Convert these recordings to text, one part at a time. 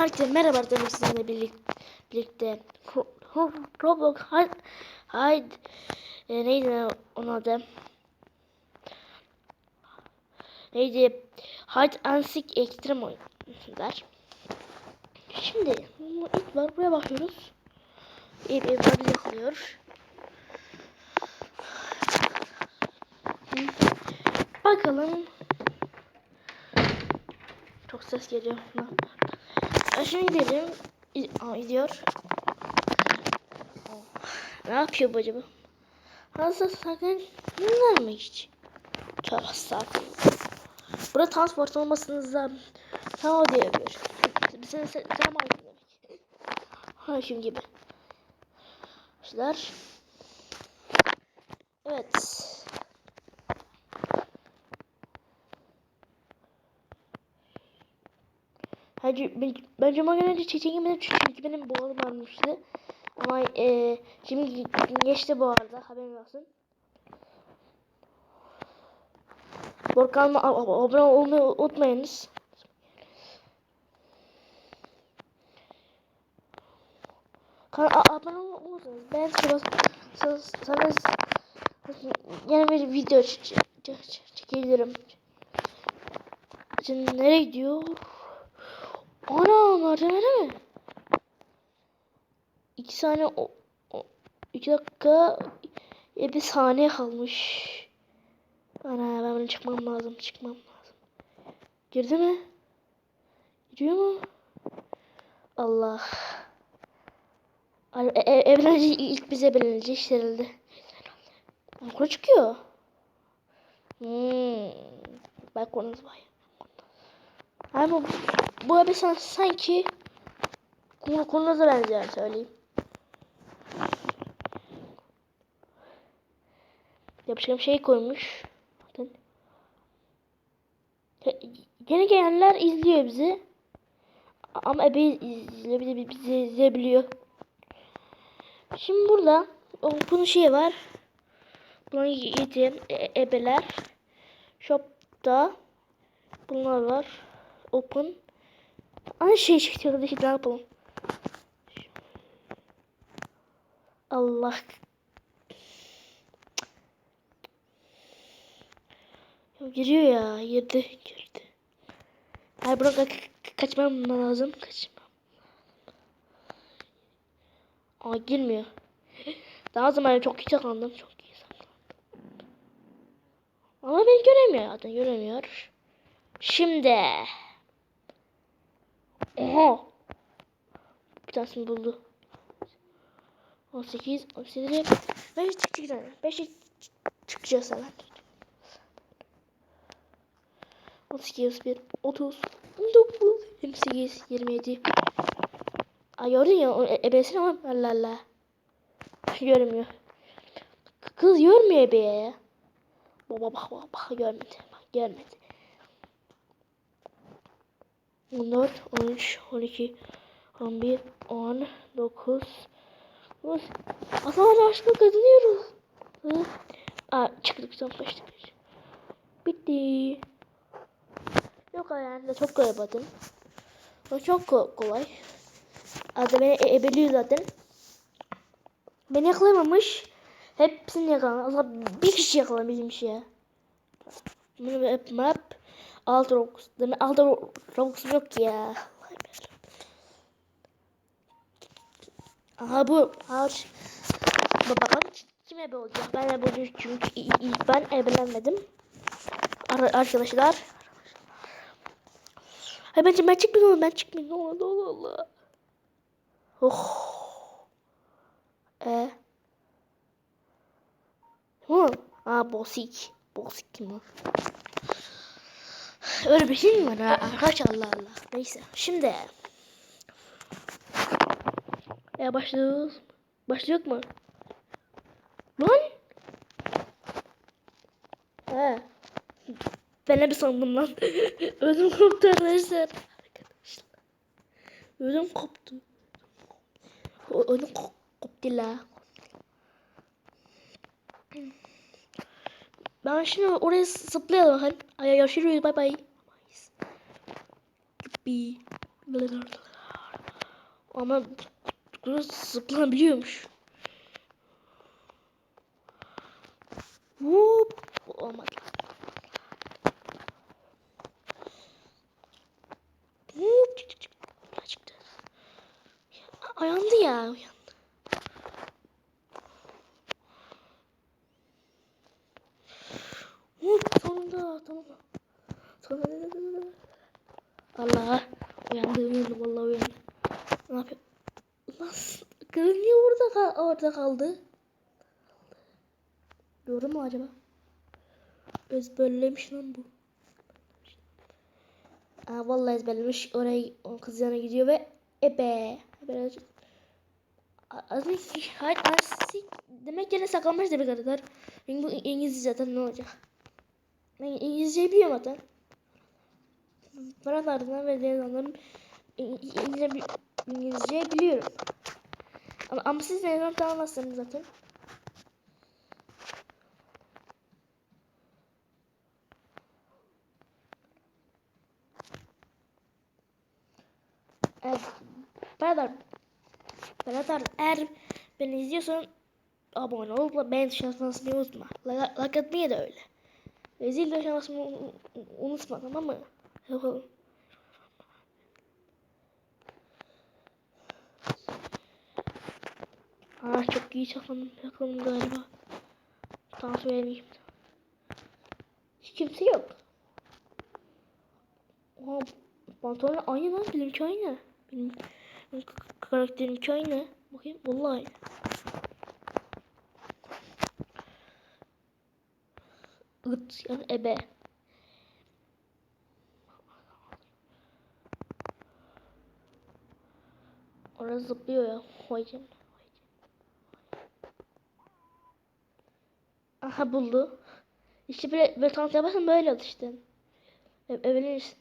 Herkese merhaba arkadaşlar sizinle birlikte, birlikte Ro- Ro- Roblox Hide, Hide e, neydi onun adı? Neydi? Hide and Seek Extreme oyunlar. Şimdi ilk var buraya bakıyoruz. Ev yakalıyor. Hı. Bakalım. Çok ses geliyor. Şimdi gidelim. Aa, gidiyor. Ne yapıyor bu acaba? Hazır sakın dinler mi hiç? Tövbe estağfurullah. Burada transport olmasınızda tamam diyebilir. Sen sen tamam demek. Hakim gibi. Arkadaşlar. Evet. Hacı ben, ben cuma günü önce çiçeğim benim çünkü benim boğazım varmıştı. Ama e, şimdi geçti bu arada haberin olsun. Borkan'la abone olmayı unutmayınız. Kanala abone olursanız ben sana yeni bir video çekebilirim. Şimdi nereye gidiyor? Ana merdiven mi? İki saniye o, iki dakika e, bir saniye kalmış. Ana ben bunu çıkmam lazım çıkmam lazım. Girdi mi? Giriyor mu? Allah. E, e, evlenci ilk bize işte herhalde. Okula çıkıyor. Hmm. Bak konumuz var. Ama bu abi san, sanki konu konuza benziyor söyleyeyim. Yapacağım şey koymuş. Bakın. Yeni gelenler izliyor bizi. Ama ebe izliyor, bizi, bizi izleyebiliyor. Şimdi burada bunun şeyi var. Bunun yedi e, ebeler. Shop'ta bunlar var. Open. Aynı şey çıktı arkadaşlar ne yapalım. Allah. Giriyor ya. Girdi. Girdi. Hayır buradan ka kaçmam lazım. Kaçmam. Aa girmiyor. Daha zaman çok iyi saklandım. Çok iyi saklandım. Ama beni göremiyor zaten. Göremiyor. Şimdi. Oha. Bir tanesini buldu. 18, 17, 5 çıkacağız. 5 çıkacağız hemen. 18, 31, 30, 19, 28, 27. Ay gördün ya e ebesini ama Allah Allah. Görmüyor. Kız görmüyor ebeye ya. Baba bak bak bak görmedi. Bak görmedi. 14, 13, 12, 11, 10, 9, Aslında aşkı kazanıyoruz. Hı? Aa çıktık son kaçtık. Bitti. Yok yani çok kolay bakın. O çok ko kolay. Adı beni e ebeliyor zaten. Beni yakalayamamış. Hepsini. Aslında bir kişi yakalamış ya. Bunu hep map. Alt Robux. Demek alt Robux yok ya. Aha bu harç. Bakalım kim ebe olacak? Ben ebe olacağım çünkü ilk ben ebelenmedim. Ar arkadaşlar. Hayır bence ben çıkmayayım ben çıkmayayım. Ne olur Allah Allah. Oh. E. Hı. Aa bosik. Bosik kim o? Öyle bir şey mi var arkadaş Allah Allah. Neyse şimdi. Ya başlıyoruz. Başlıyor mu? Lan? He. Ben bir sandım lan. Ödüm koptu arkadaşlar. Ödüm koptu. Ödüm koptu la. Ben şimdi oraya zıplayalım. Ay görüşürüz bay bay. Bye. Ama burası zıplanabiliyormuş. Hop. Olmadı. Ya çıktı. Ya, Uyandı ya. Uyandı. Hop sonunda tamam. Sonunda. Allah. Uyandı uyandı vallahi uyandı. Ne yapıyor? Nasıl? Kız niye orada, orada kaldı? Doğru mu acaba? Ezberlemiş lan bu. Aa, vallahi ezberlemiş. Oraya o kız yana gidiyor ve ebe. Aslında hayır aslında demek yerine saklanmış demek arkadaşlar. Çünkü bu İngilizce zaten ne olacak? Ben İngilizceyi biliyorum zaten. Bana ardından ve diğer anlarım İngilizce, İngilizce biliyorum. Ama, ama siz neden tanımazsınız zaten. Evet. Beraber. Beraber eğer beni izliyorsan abone ol ve beğen tuşuna basmayı unutma. Like, like atmayı da öyle. Ve zil tuşuna unutma tamam mı? Yapalım. Aa çok iyi çakıldım, çakıldım galiba. Tamam söyleyeyim. Hiç kimse yok. Oha pantolonla aynı lan benimki aynı. Benim, benim karakterimki aynı. Bakayım vallahi aynı. Gıt yani ebe. Orası zıplıyor ya. Canına. Aha buldu. İşte böyle, böyle tanıt yaparsan böyle olur işte. Evlenirsin. evlenirsin.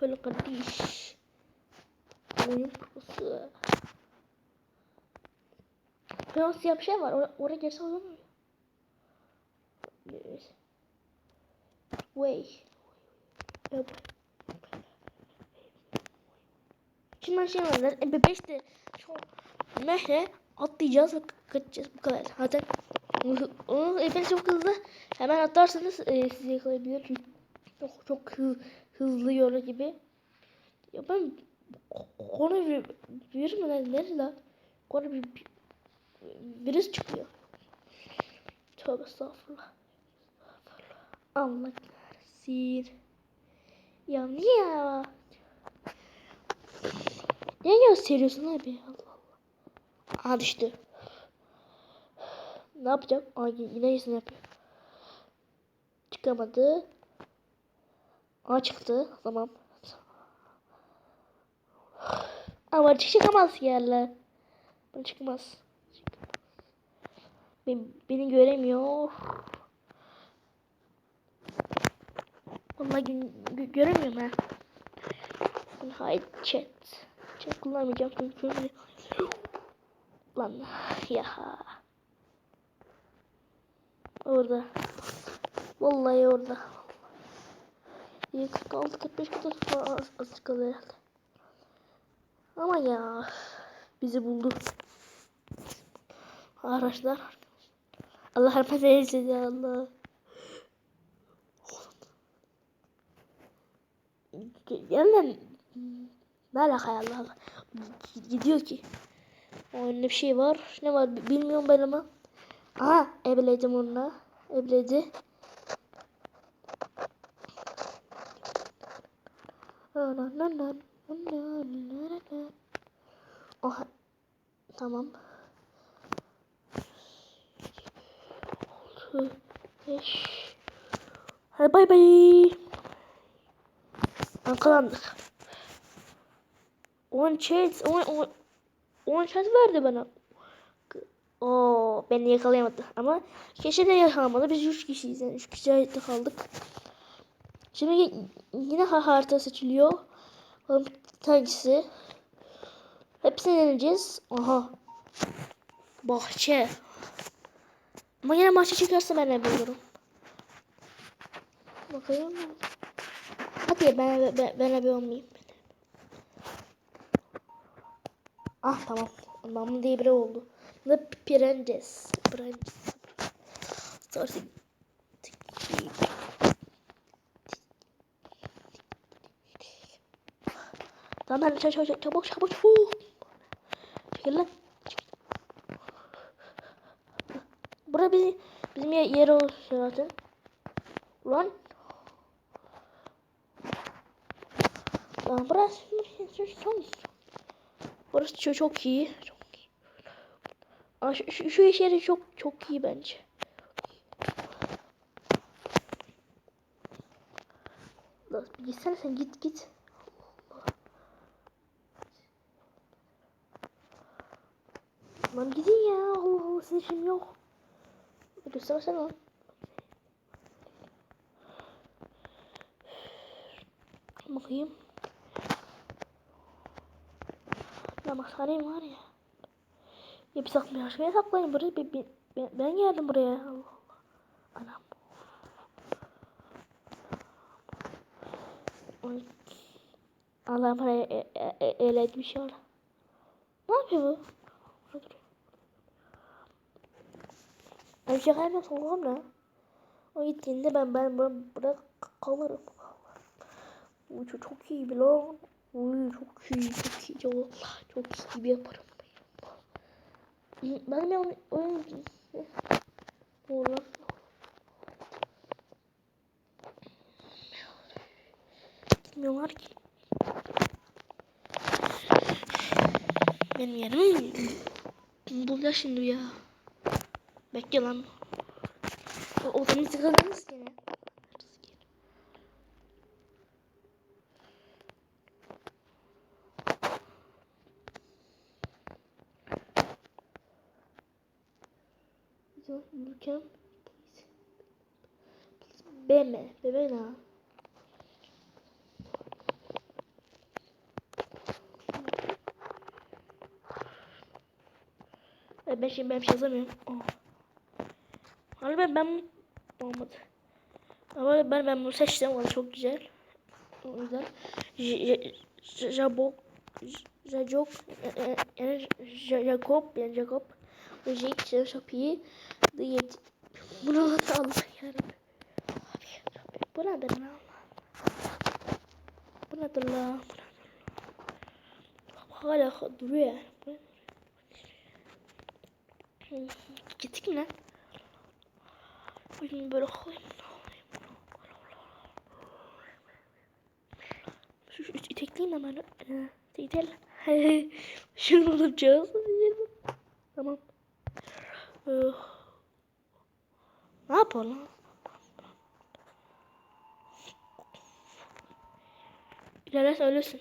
Böyle kardeş. Oyun kursu. Frans diye bir şey var. Or oraya girse olur mu? Way. Yap. Şimdi şey var. MP5 de şu mehle atlayacağız ve kaçacağız bu kadar. Zaten onu epey çok hızlı hemen atlarsanız e, sizi yakalayabilir. Çünkü Çok çok hı, hızlı yolu gibi. Ya ben konu bir, bir mi lan nerede? Konu bir, bir virüs çıkıyor. Tövbe estağfurullah. Allah kahretsin. Ya niye ya? Niye gösteriyorsun abi? Allah Allah. Aa düştü. Ne yapacak? Aa yine iyisini yapıyor. Çıkamadı. Aa. Tamam. Ama çıkamaz yerler. Bu çıkmaz. Beni, beni göremiyor. Vallahi gö gö- göremiyorum ha. Hayır chat. Chat kullanmayacağım çünkü Lan ya. Orada. Vallahi orada. 46 45 kadar falan az, az herhalde. Ama ya bizi buldu. Araçlar. Allah rahmet eylesin ya Allah. Yerden ne alaka ya Allah Allah. Gidiyor ki. O önünde bir şey var. Ne var bi- bilmiyorum ben ama. Aha ebeledim onunla. Ebeledi. Oha. Tamam. Altı, beş. Hadi bay bay. Yakalandık. 10 chat, 10 10 10 chat verdi bana. O beni yakalayamadı ama keşke de yakalamadı. Biz 3 kişiyiz yani 3 kişi kaldık. Şimdi yine ha harita seçiliyor. Bakalım hangisi? Hepsini deneyeceğiz. Aha. Bahçe. Ama yine bahçe çıkarsa ben ne bulurum. Bakayım. Hadi ben ben, ben ebe olmayayım. Ah tamam. Anlamlı diye biri oldu. The Prendes. Prendes. Sonra Tamam çabuk çabuk çabuk çabuk çabuk. Çekil lan. Bura bizim, bizim yer, yer olsun zaten. Ulan. Lan burası son. Burası çok, çok iyi. Çok iyi. Aa, şu, şu, iş yeri çok çok iyi bence. Gitsene sen git git. Lan gidin ya. Allah Allah sizin işim yok. Göstersene lan. Bakayım. Ya bak sarayım var ya. Ya bir saklayın. Şuraya saklayın buraya. Bir, bir, ben, ben geldim buraya. Allah Allah. Anam. Ay. Allah bana e, e, e, etmiş ya. Ne yapıyor bu? Burada duruyor. Şey kaybedersem Allah'ım ne? O gittiğinde ben ben ben bırak kalırım. Çok, çok iyi bir lan. Uy çok iyi çok iyi. Çok, çok iyi bir yaparım. Ben de onu oyun Oğlum. Gitmiyorlar ki. Benim yerimi bulacak şimdi ya. Bekle lan. O odanın sıkıldınız gene. Mükemmel. Beme. Beme ne? Ben şimdi ben bir şey yazamıyorum. Oh. Hani ben ben olmadı. Ama ben ben bunu seçtim. O çok güzel. O yüzden Jabok yani Jacob yani Jacob Jake çok iyi. Diyet. Bunu Allah yarabbim. Bu nedir lan? Bu nedir lan? Hala duruyor yani. Gittik lan? Bugün böyle. Şu, şu itekleyeyim hemen. Ee, itel. Şunu alacağız. Tamam. Ee, ne yapalım? İlerlerse ölürsün.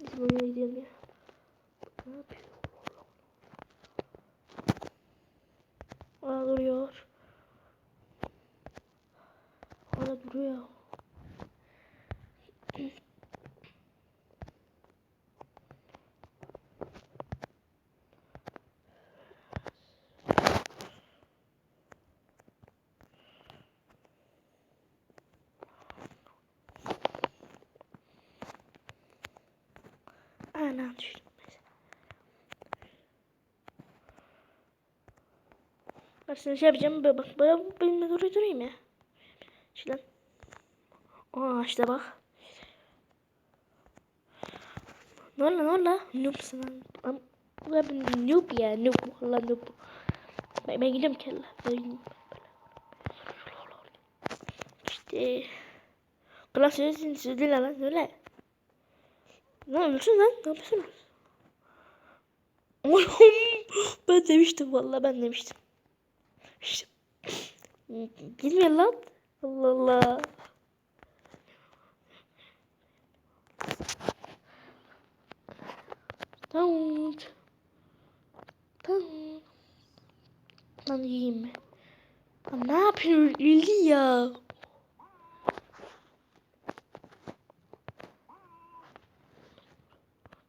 Biz buraya gidelim ya. Ne yapıyor? Aa duruyor. Hala duruyor. Aynen düştüm mesela. Bak şimdi şey yapacağım. Bak bak bak benimle doğru durayım ya. Şuradan. Aa işte bak. Ne oldu ne oldu? Noobsun lan. Ben noob ya noob. Valla noob. Ben, ben gidiyorum kelle. Ben. İşte. Klas sözün sözü lan söyle. Ne yapıyorsun lan? Ne yapıyorsunuz? ben demiştim valla ben demiştim. İşte. Bilmiyorum lan. Allah Allah. Tamam. Tamam. Lan yiyeyim? Lan ne yapıyorsun? Öldü ya.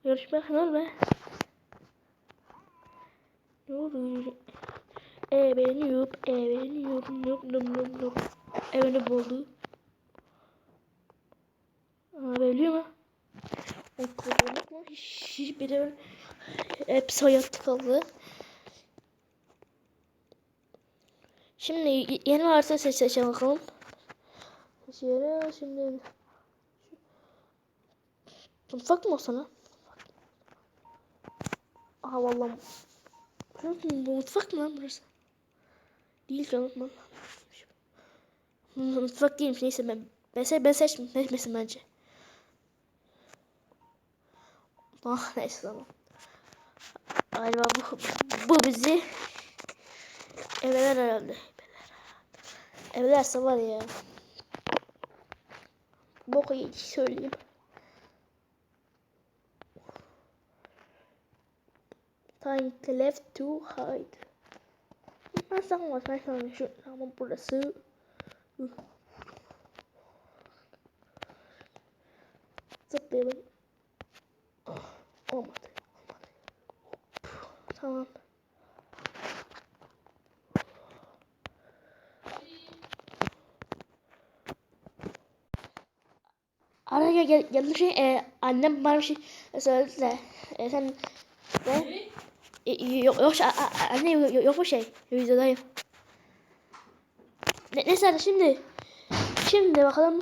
Görüşmek üzere. Ne Evleniyorum, evleniyorum, yok, yok, yok, yok. Evlenip oldu. Aa, biliyor mu? O kızlarlıkla hiç biri hepsi hayatta kaldı. Şimdi yeni harita seç seçelim bakalım. Seçelim şimdi. Mutfak mı o sana? Aha vallahi. Mutfak mı lan burası? Değil canım lan. Mutfak değilmiş neyse ben se ben seçtim seçmesin bence. Ah neyse tamam. Galiba bu, bu bizi evler herhalde. Evlerse var ya. Boku söyleyeyim. Time left to hide. Ben sanmam ben sanmam şu ama burası. Zıplayalım. Olmadı. Olmadı. Tamam. Araya geldi şey e, annem bana bir şey söyledi de e, sen ne? E, yok yok anne yok, yok, bu şey videodayım. Ne, neyse şimdi şimdi bakalım.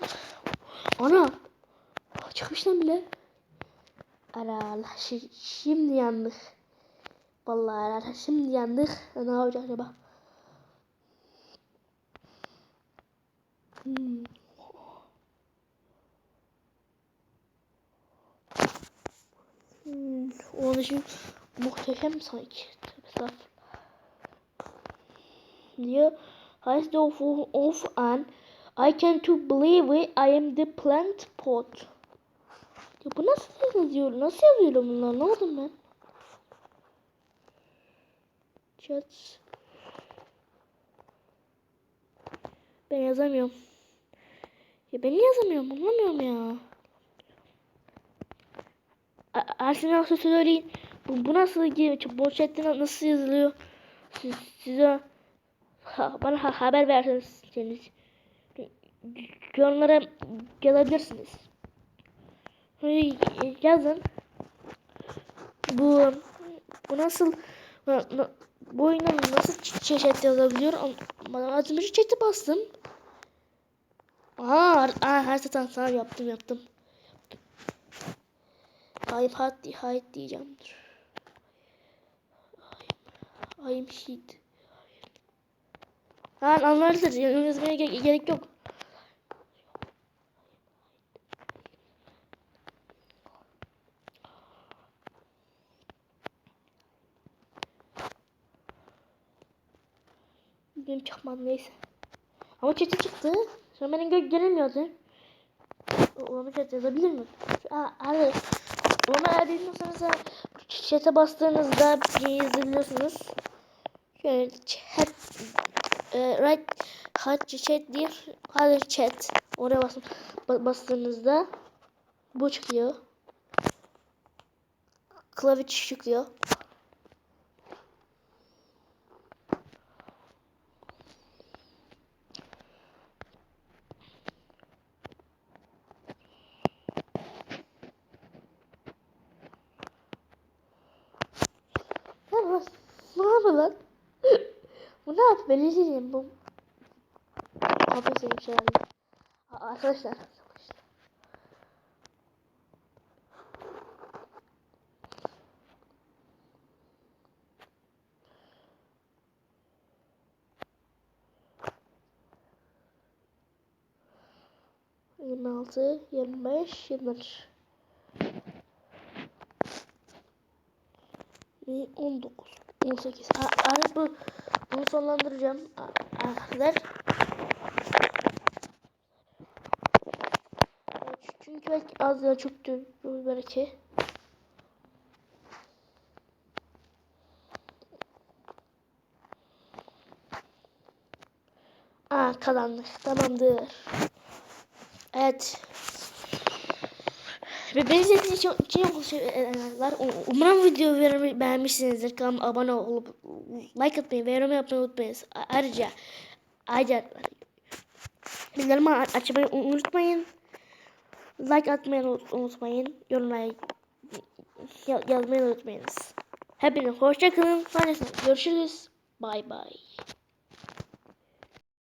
Ana çıkmış lan bile. Ara Allah şi- şimdi yandık. Vallahi ara şimdi yandık. Ne yapacağız acaba? Hmm. Hmm, onun için muhteşem sanki. Diyor. Highest of, of an I can to believe it, I am the plant pot. Ya bu nasıl yazıyor? Nasıl yazıyor bunlar? Anlamadım ben. Chat. Ben yazamıyorum. Ya ben niye yazamıyorum? Anlamıyorum ya. A- Ersin Aksu söyleyin. Bu, bu nasıl gibi? Bu chatte nasıl yazılıyor? Siz, size ha, bana ha, haber verseniz yorumlara yazabilirsiniz. Hani yazın. Bu bu nasıl na- na- bu oyuna nasıl ç- chat yazabiliyor? Önce chat'e bastım. Aa, aa her zaten sana yaptım yaptım. Hayır hayır diyeceğim. Dur. I'm shit. Lan anlardır. Yani yazmaya ge- gerek yok. Benim çıkmam neyse. Ama çete çıktı. An benim gö göremiyordu. Onu chat yazabilir mi? Aa, hadi. Onu eğer bilmiyorsanız chat'e bastığınızda yazabiliyorsunuz. Şöyle chat e, right hot chat diye hadi chat oraya basın ba- bastığınızda bu çıkıyor. Klavye çıkıyor. Ne bu? Bu ne yapıyor lan? İzleyeyim bu. Kafesiymiş herhalde. Arkadaşlar. arkadaşlar. Yirmi altı, yirmi beş, yirmi. Ve 19, 18. A- Artık bu bunu sonlandıracağım arkadaşlar. Çünkü belki az ya çöktü bu belki. Aa kazandık. Tamamdır. Evet. Ve beni izlediğiniz için, için teşekkürler. Umarım videoyu beğenmişsinizdir. Kanalıma abone olup like atmayı ve yorum yapmayı unutmayınız. Ayrıca ayrıca bildirim açmayı unutmayın. Like atmayı unut- unutmayın. Yorumlara ya- yazmayı unutmayınız. Hepiniz hoşça kalın. Sonrasında görüşürüz. Bye bye.